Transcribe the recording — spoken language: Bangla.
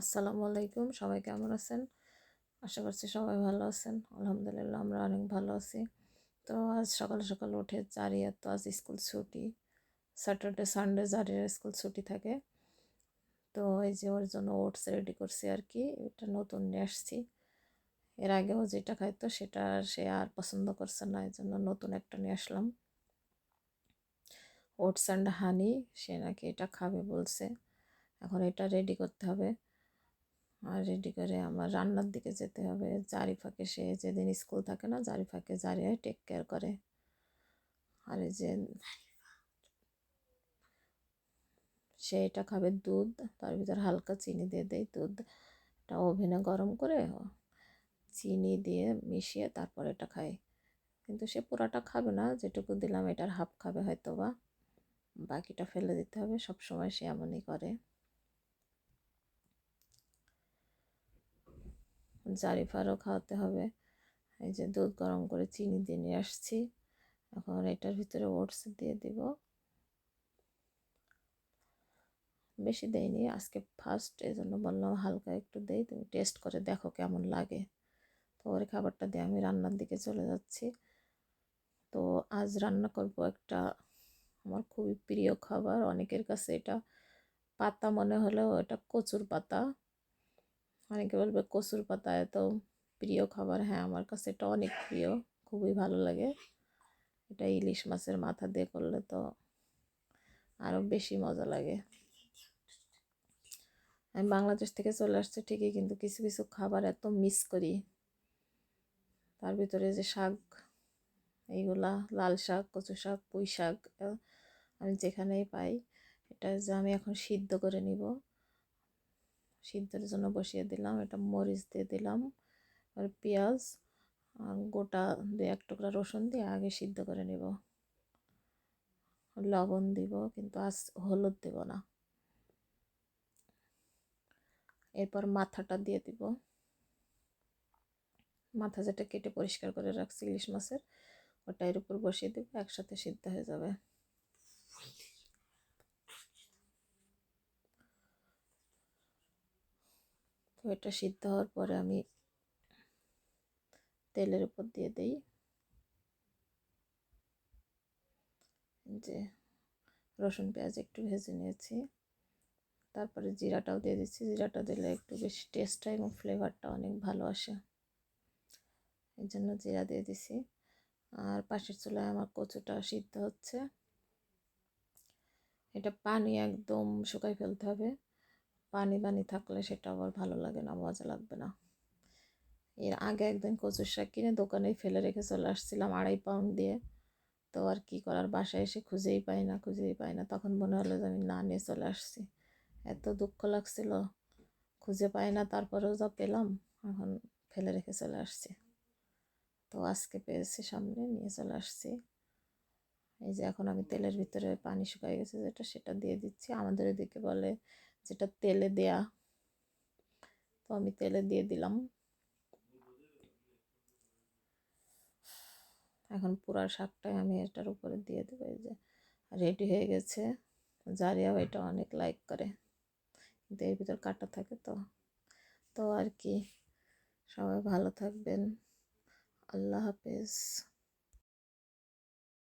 আসসালামু আলাইকুম, সবাই কেমন আছেন? আশা করছি সবাই ভালো আছেন। আলহামদুলিল্লাহ আমরা অনেক ভালো আছি। তো আজ সকাল সকাল উঠে জারিয়ার তো আজ স্কুল ছুটি। স্যাটারডে সানডে জারিয়ার স্কুল ছুটি থাকে। তো এই যে ওর জন্য ওটস রেডি করছি আর কি, এটা নতুন নিয়ে আসছি। এর আগেও যেটা খাইতো সেটা সে আর পছন্দ করছে না, এই জন্য নতুন একটা নিয়ে আসলাম। ওটস অ্যান্ড হানি, সে নাকি এটা খাবে বলছে। এখন এটা রেডি করতে হবে। আর রেডি করে আমার রান্নার দিকে যেতে হবে। জারিফাকে সে যেদিন স্কুল থাকে না, জারিফাকে জারিয়ায় টেক কেয়ার করে। আর এই যে সে এটা খাবে দুধ, তার ভিতর হালকা চিনি দিয়ে দেয় দুধটা ওভেনে গরম করে চিনি দিয়ে মিশিয়ে তারপর এটা খায় কিন্তু সে পুরাটা খাবে না, যেটুকু দিলাম এটার হাফ খাবে হয়তো বা বাকিটা ফেলে দিতে হবে সব সময় সে এমনই করে। জারিফারও খাওয়াতে হবে। এই যে দুধ গরম করে চিনি দিয়ে নিয়ে আসছি। এখন এটার ভিতরে ওটস দিয়ে দিব। বেশি দেয়নি, আজকে ফার্স্ট এই জন্য বললাম হালকা একটু দেই, তুমি টেস্ট করে দেখো কেমন লাগে। তো ওর খাবারটা দিয়ে আমি রান্নার দিকে চলে যাচ্ছি। তো আজ রান্না করব একটা আমার খুবই প্রিয় খাবার, অনেকের কাছে এটা পাতা মনে হলেও এটা কচুর পাতা। অনেকে বলবে, কচুর পাতা এত প্রিয় খাবার। হ্যাঁ আমার কাছে এটা অনেক প্রিয়, খুবই ভালো লাগে। এটা ইলিশ মাছের মাথা দিয়ে করলে তো আরও বেশি মজা লাগে। আমি বাংলাদেশ থেকে চলে আসছি ঠিকই, কিন্তু কিছু কিছু খাবার এত মিস করি। তার ভিতরে যে শাক, এইগুলা লাল শাক, কচু শাক, পুঁই শাক আমি যেখানেই পাই, এটা যে আমি এখন সিদ্ধ করে নিব। সিদ্ধের জন্য বসিয়ে দিলাম এটা মরিচ দিয়ে দিলাম, আর পেঁয়াজ, আর গোটা দু এক টুকরা রসুন দিয়ে আগে সিদ্ধ করে নেব। লবণ দিব, কিন্তু আজ হলুদ দেব না। এরপর মাথাটা দিয়ে দিব। মাথা যেটা কেটে পরিষ্কার করে রাখছি ইলিশ মাছের, ওটা এর উপর বসিয়ে দেবো, একসাথে সিদ্ধ হয়ে যাবে। তো এটা সিদ্ধ হওয়ার পরে আমি তেলের উপর দিয়ে দিই। যে রসুন, পেঁয়াজ একটু ভেজে নিয়েছি। তারপরে জিরাটাও দিয়ে দিচ্ছি। জিরাটা দিলে একটু বেশি টেস্ট হয় এবং ফ্লেভারটা অনেক ভালো আসে। এই জন্য জিরা দিয়ে দিছি। আর পাশের চুলায় আমার কচুটা সিদ্ধ হচ্ছে। এটা পানি একদম শুকাই ফেলতে হবে। পানি পানি থাকলে সেটা আবার ভালো লাগে না, মজা লাগবে না। এর আগে একদিন কচুর শাক কিনে দোকানেই ফেলে রেখে চলে আসছিলাম আড়াই পাউন্ড দিয়ে। তো আর কি করার, বাসায় এসে খুঁজেই পাই না, খুঁজেই পাই না। তখন মনে হলো যে আমি না নিয়ে চলে আসছি। এত দুঃখ লাগছিল, খুঁজে পাই না, তারপরেও যা পেলাম, এখন ফেলে রেখে চলে আসছি। তো আজকে পেয়েছি সামনে, নিয়ে চলে আসছি। এই যে এখন আমি তেলের ভিতরে পানি শুকাই গেছে, যেটা সেটা দিয়ে দিচ্ছি। আমাদের এদিকে বলে যেটা তেলে দেয়া। তো আমি তেলে দিয়ে দিলাম। এখন পুরা শাকটাই আমি এটার উপরে দিয়ে দেবো, এই যে রেডি হয়ে গেছে। জারিয়াও এটা অনেক লাইক করে। কিন্তু এর ভিতর কাটা থাকে তো। তো আর কি। সবাই ভালো থাকবেন। আল্লাহ হাফেজ।